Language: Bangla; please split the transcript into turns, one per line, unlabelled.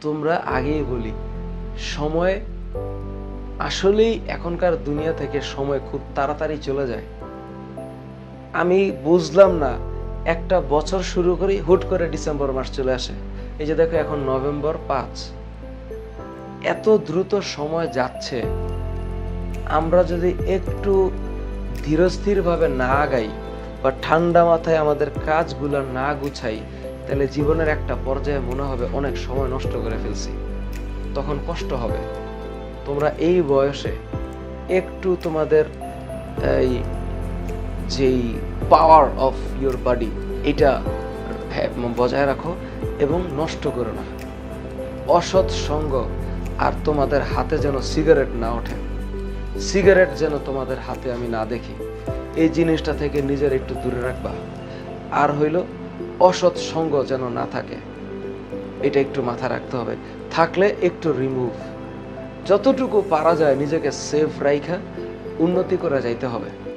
তোমরা আগেই বলি, সময় আসলেই এখনকার দুনিয়া থেকে সময় খুব তাড়াতাড়ি চলে যায়। আমি বুঝলাম না, একটা বছর শুরু করি হুট করে ডিসেম্বর মাস চলে আসে। এই যে দেখো, এখন নভেম্বর পাঁচ। এত দ্রুত সময় যাচ্ছে, আমরা যদি একটু ধীরস্থিরভাবে না আগাই বা ঠান্ডা মাথায় আমাদের কাজগুলো না গুছাই তাহলে জীবনের একটা পর্যায়ে মনে হবে অনেক সময় নষ্ট করে ফেলছি। তখন কষ্ট হবে। তোমরা এই বয়সে একটু তোমাদের এই যেই পাওয়ার অফ ইউর বডি এটা হ্যাঁ, বজায় রাখো এবং নষ্ট করো না। অসৎ সঙ্গ আর তোমাদের হাতে যেন সিগারেট না ওঠে। সিগারেট যেন তোমাদের হাতে আমি না দেখি। এই জিনিসটা থেকে নিজের একটু দূরে রাখবা। আর হইল অসৎ সঙ্গ যেন না থাকে। এটা একটু মাথা রাখতে হবে। থাকলে একটু রিমুভ যতটুকু পারা যায় নিজেকে সেফ রাইখা, উন্নতি করা যাইতে হবে।